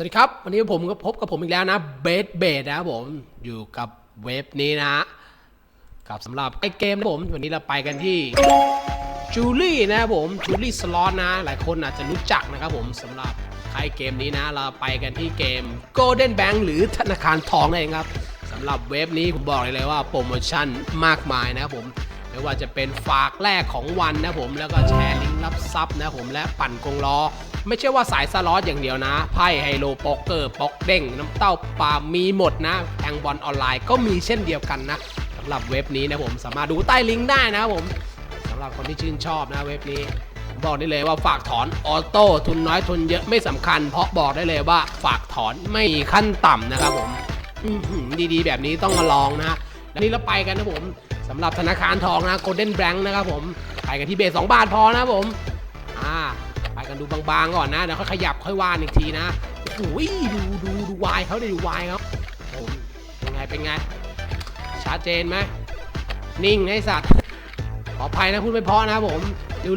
สวัสดีครับ วันนี้ผมก็พบกับผมอีกแล้วนะเบสเบสนะครับผมอยู่กับเว็บนี้นะฮะกับสำหรับไอเกมนะผม วันนี้เราไปกันที่จูลี่นะครับผมจูลี่สล็อตนะ หลายคนอาจจะรู้จักนะครับผมสำหรับใครเกมนี้นะ เราไปกันที่เกม Golden Bank หรือธนาคารทองนั่นเองครับสำหรับเว็บนี้ผมบอกเลยว่าโปรโมชั่นมากมายนะครับผมไม่ว่าจะเป็นฝากแรกของวันนะผมแล้วก็แชร์ลิงก์รับทรัพย์นะผมและปั่นกงล้อ ไม่ใช่ว่าสายสล็อตอย่างเดียวนะ ไพ่ไฮโลโป๊กเกอร์ป๊อกเด้งน้ำเต้าปลามีหมดนะแทงบอลออนไลน์ก็มีเช่นเดียวกันนะสำหรับเว็บนี้นะผมสามารถดูใต้ลิงก์ได้นะครับผมสำหรับคนที่ชื่นชอบนะเว็บนี้บอกได้เลยว่าฝากถอนออโต้ทุนน้อยทุนเยอะไม่สำคัญ เพราะบอกได้เลยว่าฝากถอนไม่มีขั้นต่ำนะครับผมดีๆ แบบนี้ต้องมาลองนะแล้วนี่เราไปกันนะผมสำหรับธนาคารทองนะ Golden Bank นะครับผม ไปกันที่เบส2บาทพอนะผม กันดูบางๆก่อนนะเดี๋ยวค่อยขยับค่อยว่านอีกทีนะโอ้ยดูดูดูวายเขาด้ดูวายครับผมเป็นไงเป็นไงชัดเจนไหมนิ่งไอ้สัตว์ขออภัยนะพูดไม่เพอนะครับผม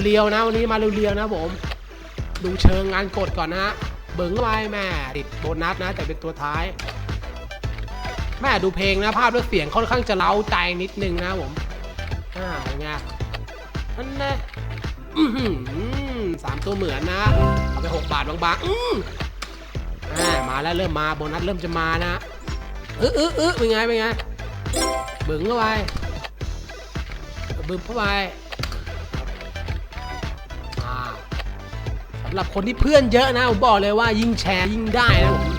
เรียวๆนะวันนี้มาเรียวๆนะผม ดูเชิงงานกดก่อนนะเบิ้งเข้าไปแม่ติดโบนัสนะ แต่เป็นตัวท้ายแม่ดูเพลงนะภาพและเสียงค่อนข้างจะเล้าใจนิดนึงนะผมอ่าเป็นไงนั่นแนะอื้อหือ สามตัวเหมือนนะเอาไปหกบาทบางๆอืมอ่ามาแล้วเริ่มมาโบนัสเริ่มจะมานะเออเออเออเป็นไงเป็นไงบึ้งเข้าไปบึ้มเข้าไปาสำหรับคนที่เพื่อนเยอะนะผมบอกเลยว่ายิ่งแชร์ยิ่งได้นะผม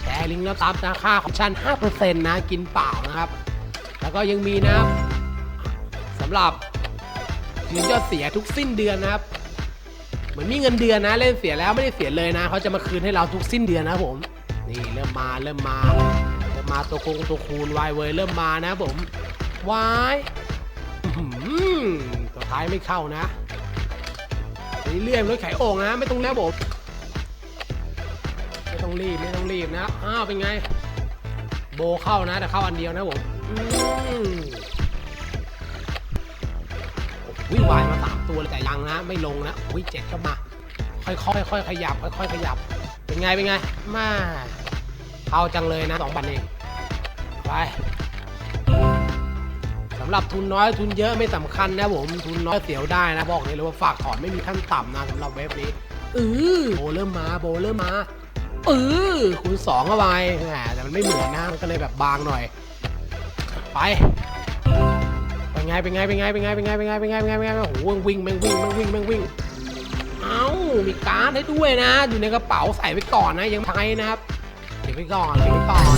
แชร์ลิงก์แล้วตามราคาของชั้น5%นะกินเปล่านะครับ แล้วก็ยังมีนะสำหรับ เงินยอดเสียทุกสิ้นเดือนนะครับ เหมือนมีเงินเดือนนะเล่นเสียแล้วไม่ได้เสียเลยนะเขาจะมาคืนให้เราทุกสิ้นเดือนนะผม นี่เริ่มมาเริ่มมาเริ่มมาตัวคงตัวคูณวายเวยเริ่มมานะผมวายตัวท้ายไม่เข้านะนี่เลื่อนรถไขโอ่งนะ ไม่ต้องแล้วผมไม่ต้องรีบไม่ต้องรีบนะอ้าวเป็นไง โบเข้านะแต่เข้าอันเดียวนะผมอืม วิ่งวายมาสามตัวเลยแต่ยังนะ ไม่ลงนะวิ่งเจ็ดเข้ามา ค่อยๆค่อยๆขยับ ค่อยๆขยับ เป็นไงเป็นไงมาเข้าจังเลยนะสองบันเองไปสำหรับทุนน้อยทุนเยอะไม่สำคัญนะผมทุนน้อยเสียวได้นะบอกเลยว่าฝากถอนไม่มีขั้นต่ำนะสำหรับเว็บนี้เออโบเริ่มมาโบเริ่มมาเออคูณสองเข้าไปแหมแต่มันไม่เหมือนนะมันก็เลยแบบบางหน่อย ไป ไงเป็นไงเป็นไงเป็นไงเป็นไงเป็นไงเป็นไงเป็นไงเป็นไงโอ้โหวิ่งแม่งวิ่งแม่งวิ่งแม่งวิ่งเอ้ามีการ์ดให้ด้วยนะ อยู่ในกระเป๋าใส่ไว้ก่อนนะยังไม่ใช้นะครับเก็บไว้ก่อนเก็บไว้ก่อน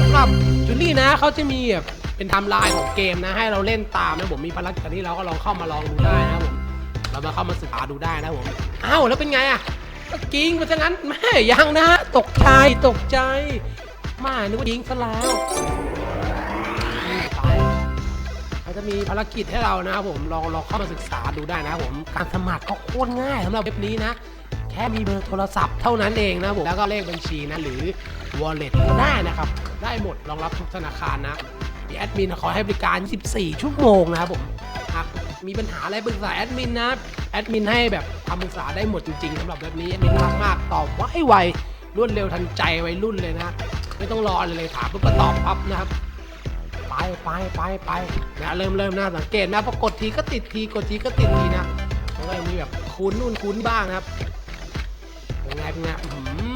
สำหรับจูลี่นะเขาจะมีแบบเป็นไทม์ไลน์ของเกมนะ ให้เราเล่นตามนะผมมีภารกิจที่เราก็ลองเข้ามาลองดูได้นะครับผมเรามาเข้ามาศึกษาดูได้นะครับผมอ้าวแล้วเป็นไงอะกิ้งเพราะฉะนั้นแม่ยังนะ ตกใจตกใจมานึกว่ายิงซะแล้ว จะมีภารกิจให้เรานะครับผมลองลองเข้ามาศึกษาดูได้นะครับผมการสมัครก็โคตรง่ายสำหรับเว็บนี้นะ แค่มีเบอร์โทรศัพท์เท่านั้นเองนะผมแล้วก็เลขบัญชีนะหรือ wallet ก็ได้นะครับ ได้หมดรองรับทุกธนาคารนะมีแอดมินคอให้บริการ24ชั่วโมงนะครับผมหากมีปัญหาอะไรปรึกษาแอดมินนะแอดมินให้แบบคำปรึกษาได้หมดจริงๆสำหรับเว็บนี้แอดมินรักมากตอบไวไวรวดเร็วทันใจไวรุ่นเลยนะ ไม่ต้องรอเลยเลยถามปุ๊บก็ตอบปั๊บนะครับ ไปไปไปไปนะเริ่มเริ่มน่าสังเกตนะพอกดทีก็ติดทีกดทีก็ติดทีนะแล้วก็ยังมีแบบคุ้นนู่นคุ้นบ้างนะครับเป็นไงเป็นไงอื้อหือ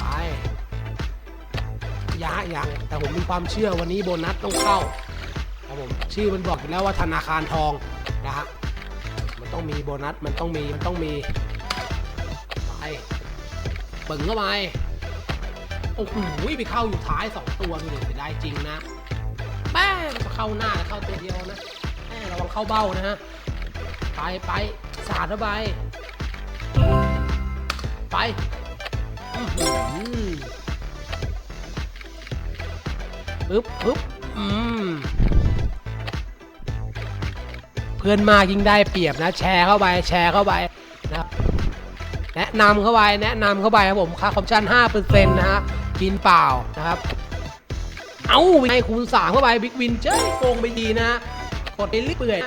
ไปยะยังแต่ผมมีความเชื่อวันนี้โบนัสต้องเข้าครับผมชื่อมันบอกอยู่แล้วว่าธนาคารทองนะฮะมันต้องมีโบนัสมันต้องมีมันต้องมีไปเบิ่งเข้าไป โอ้โหไปเข้าอยู่ท้ายสองตัวดูดิเสียดายจริงนะแป้งมาเข้าหน้าแล้วเข้าตัวเดียวนะแป้งระวังเข้าเบ้านะฮะไปไปสาดเข้าไปไปอื้อหือปึ๊บปึ๊บอืมเพื่อนมากยิ่งได้เปรียบนะ แชร์เข้าไปแชร์เข้าไปนะครับแนะนำเข้าไปแนะนำเข้าไปครับผมค่าคอมชชั่น5%นะฮะ กินเปล่านะครับ เอาไปให้คูณสามเข้าไปบิ๊กวินเจ้ยโกงไปดีนะกดไปเรื่อยเปื่อย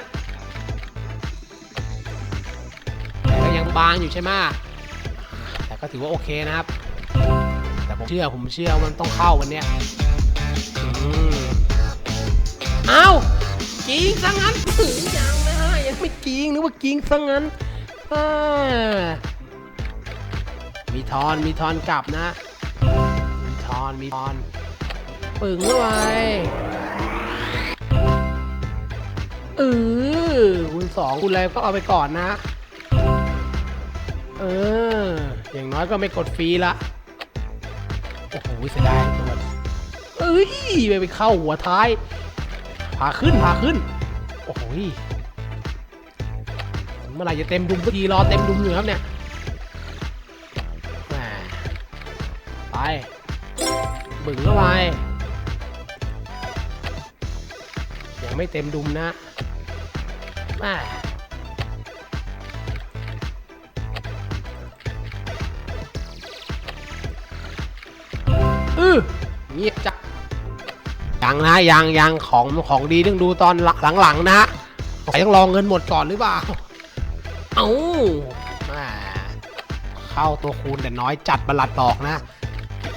แต่ก็ยังบางอยู่ใช่ไหมแต่ก็ถือว่าโอเคนะครับ แต่ผมเชื่อผมเชื่อว่ามันต้องเข้าวันเนี้ยเอ้ากิงซะงั้นถึงยังนะยังไม่กิงนึกว่ากิงซะงั้นมีทอนมีทอนกลับนะ อนมีทอนปึงเข้าไปเออคูณสองคูณอะไรก็เอาไปก่อนนะ เออ อย่างน้อยก็ไม่กดฟรีละ โอ้โหเสียดายตัวเอ้ยไปไปเข้าหัวท้ายพาขึ้นพาขึ้น โอ้โหยเมื่อไหร่จะเต็มดุมสักทีรอเต็มดุมอยู่ครับเนี่ยไป บึ่งเข้าไปยังไม่เต็มดุมนะแหมอือเงียบจักยังนะยังยังของของดีต้องดูตอนหลังๆนะฮะใครต้องรองเงินหมดก่อนหรือเปล่า เอ้าแม่เข้าตัวคูณแต่น้อยจัดประหลัดบอกนะ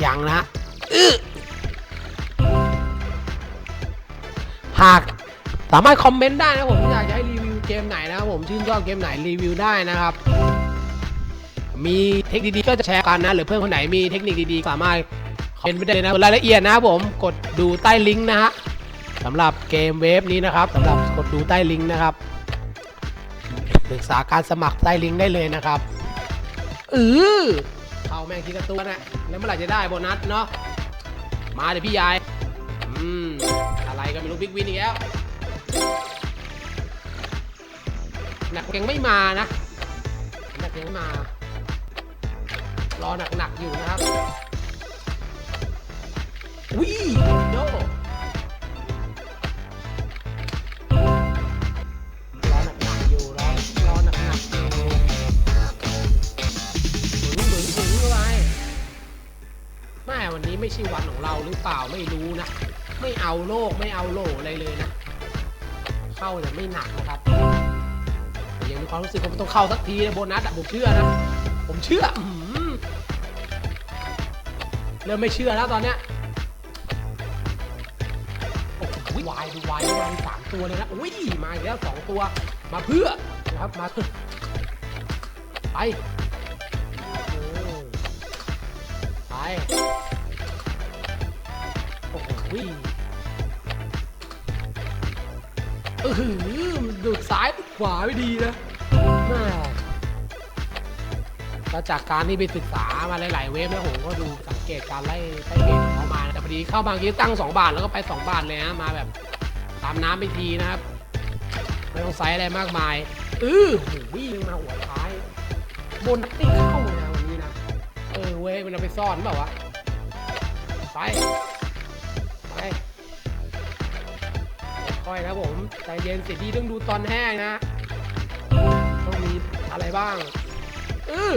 ยังนะ อื้อหากสามารถคอมเมนต์ได้นะผมอยากจะให้รีวิวเกมไหนนะครับผมชื่นชอบเกมไหนรีวิวได้นะครับ มีเทคนิคดีๆก็จะแชร์กันนะ หรือเพื่อนคนไหนมีเทคนิคดีๆสามารถคอมเมนต์ไปได้นะรายละเอียดนะครับผมกดดูใต้ลิงก์นะฮะสำหรับเกมเวฟนี้นะครับสำหรับกดดูใต้ลิงก์นะครับศึกษาการสมัครใต้ลิงก์ได้เลยนะครับเออเข้าแม่งทีละตัวนะแล้วเมื่อไหร่จะได้โบนัสเนาะ มาเดี๋ยวพี่ยายอืมอะไรก็ไม่รู้บิ๊กวินอีกแล้วหนักยังไม่มานะหนักยังไม่มา รอหนักๆอยู่นะครับวิโด ไม่ใช่วันของเราหรือเปล่าไม่รู้นะ ไม่เอาโลกไม่เอาโลอะไรเลยนะ เข้าแต่ไม่หนักนะครับยังมีความรู้สึกว่ามันต้องเข้าสักทีนะโบนัสอะผมเชื่อนะ ผมเชื่ออเริ่มไม่เชื่อแล้วตอนเนี้ยโอ้โหวายดูวายวายสามตัวเลยนะอุ้ยมาอีกแล้วสองตัวมาเพื่อนะครับมาไป ไป โอ้โหเออหือมันดูดซ้ายดูดขวาไม่ดีนะแม่ก็จากการที่ไปศึกษามาหลาย ๆ เว็บแล้วผมก็ดูสังเกตการไล่ไล่เกมของเขามา แต่พอดีเข้าบางทีตั้ง 2 บาทแล้วก็ไป 2 บาทเลยนะมาแบบตามน้ำไปทีนะครับ ไม่ต้องไซส์อะไรมากมายเออโหวิ่งมาหัวท้าย บนไม่เข้านะวันนี้นะ เออเว้ยมันเอาไปซ่อนเปล่าวะไป ค่อยๆนะผมใจเย็นเสียดีต้องดูตอนแห้งนะต้องมีอะไรบ้างเออ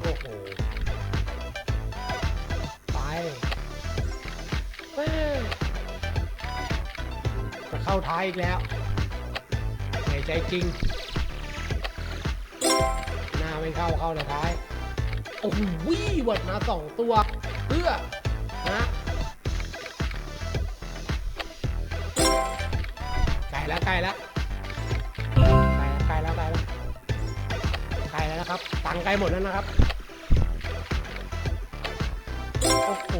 โอ้โหไปจะเข้าท้ายอีกแล้วเหนื่อยใจจริง หน้าไม่เข้าเข้าแต่ท้าย โอ้โหวิ่งดมาสองตัว เพื่อ ลแล้วไกลแล้วใกล้แล้วใกล้แล้วใกล้แล้วนะครับ ตังค์ใกล้หมดแล้วนะครับ โอ้โห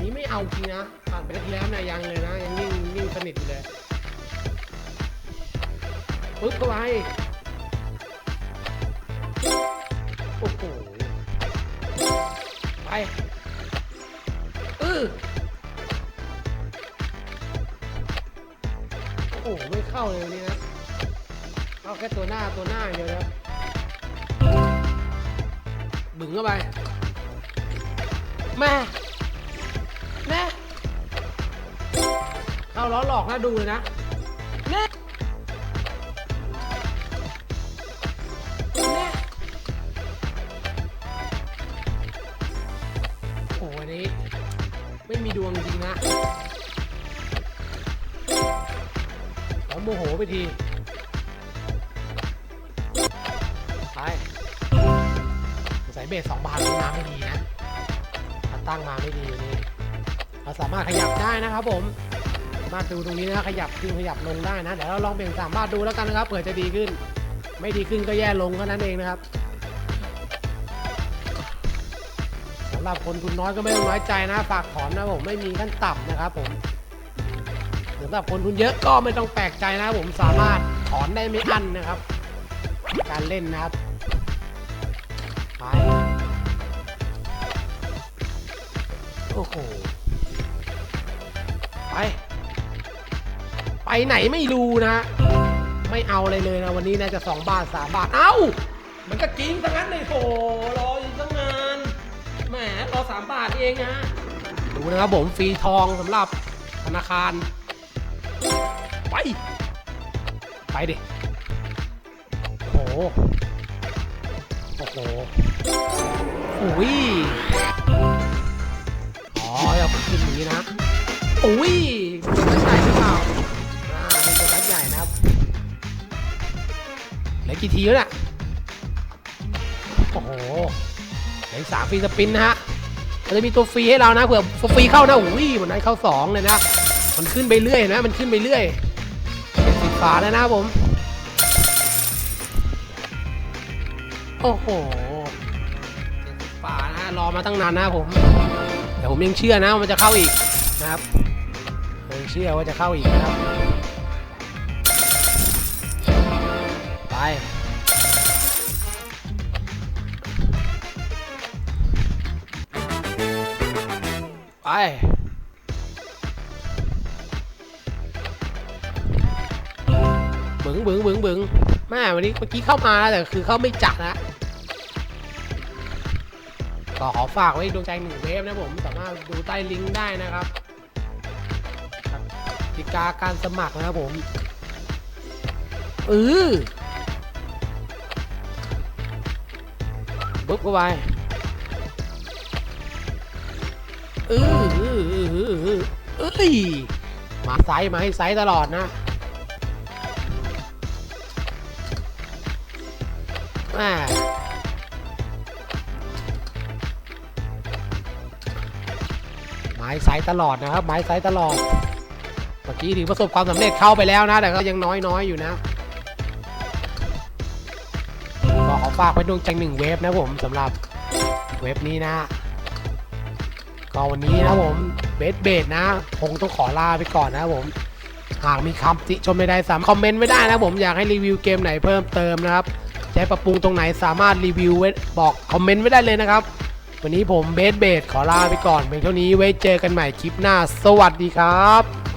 นี้ไม่เอาจริงนะผ่านไปนาทีแล้วนะยังเลยนะ ยังนิ่งนิ่งสนิทอยู่เลย ปึ๊บเข้าไปโอ้โห ไปเออโอ้โห เข้าเลยวันนี้นะเอาแค่ตัวหน้าตัวหน้าเดียวนะบึงเข้าไปแม่แม่เข้าล้อหลอกนะดูเลยนะ แล้วโมโหไปสัยเบสสองบาทมาไม่ดีนะตั้งมาไม่ดีนี่เราสามารถขยับได้นะครับผมมาดูตรงนี้นะขยับขึ้นขยับลงได้นะเดี๋ยวเราลองเปลี่ยนสามบาทดูแล้วกันนะครับเผื่อจะดีขึ้น ไม่ดีขึ้นก็แย่ลงเท่นั้นเองนะครับสำหรับคนทุนน้อยก็ไม่ต้องน้อยใจนะฝากถอนนะผมไม่มีขั้นต่ำนะครับผม สำหรับคนทุนเยอะก็ไม่ต้องแปลกใจนะผมสามารถถอนได้ไม่อั้นนะครับ การเล่นนะครับไปโอ้โหไป ไปไหนไม่รู้นะ ไม่เอาอะไรเลยนะวันนี้น่าจะสองบาทสามบาท เอ้า มันก็กินทั้งนั้นเลยโถรออยู่ตั้งนานแหมรอสามบาทเองนะดูนะครับผมฟรีทองสำหรับธนาคาร ไป ไปดิ โอ้โห โอ้โหอุ้ยอ๋อเอาขึ้นอย่างนี้นะอุ้ยเป็นตัวใหญ่หรือเปล่าอ่าเป็นตัวใหญ่นะครับเหลือกี่ทีแล้วเนี่ยโอ้โหเหลืออกสามฟรีสปินนะฮะมันจะมีตัวฟรีให้เรานะเผื่อฟรีเข้านะอุ้ยวันนั้นเข้าสองเลยนะมันขึ้นไปเรื่อยนะ มันขึ้นไปเรื่อย เป็นสีฟ้าแล้วนะครับผม โอ้โหเป็นสีฟ้านะรอมาตั้งนานนะครับผม แต่ผมยังเชื่อนะว่ามันจะเข้าอีกนะครับยังเชื่อว่าจะเข้าอีกนะครับ ไปไป บึงบึงบึงแม่วันนี้เมื่อกี้เข้ามาแล้วแต่คือเข้าไม่จัดนะก็ขอฝากไว้ดวงใจหนึ่งเวฟนะผมสามารถดูใต้ลิงก์ได้นะครับติกาการสมัครนะครับผมเออปุ๊บเข้าไปเออเออเออเออเออเอ้ยมาไซส์มาให้ไซส์ตลอดนะ ม่ไม้ไซส์ตลอดนะครับ ไม้ไซส์ตลอด เมื่อกี้ถือประสบความสำเร็จเข้าไปแล้วนะ แต่ก็ยังน้อยน้อยๆอยู่นะก็ขอฝากไว้ดวงใจหนึ่งเวฟนะผมสำหรับเวฟนี้นะก็วันนี้นะผมเบสเบสนะ คงต้องขอลาไปก่อนนะผม หากมีคำติชมไม่ได้สามคอมเมนต์ไว้ได้นะผมอยากให้รีวิวเกมไหนเพิ่มเติมนะครับ จะให้ปรับปรุงตรงไหนสามารถรีวิวไว้บอกคอมเมนต์ไว้ได้เลยนะครับ วันนี้ผมเบสเบสขอลาไปก่อนเพียงเท่านี้ไว้เจอกันใหม่คลิปหน้า สวัสดีครับ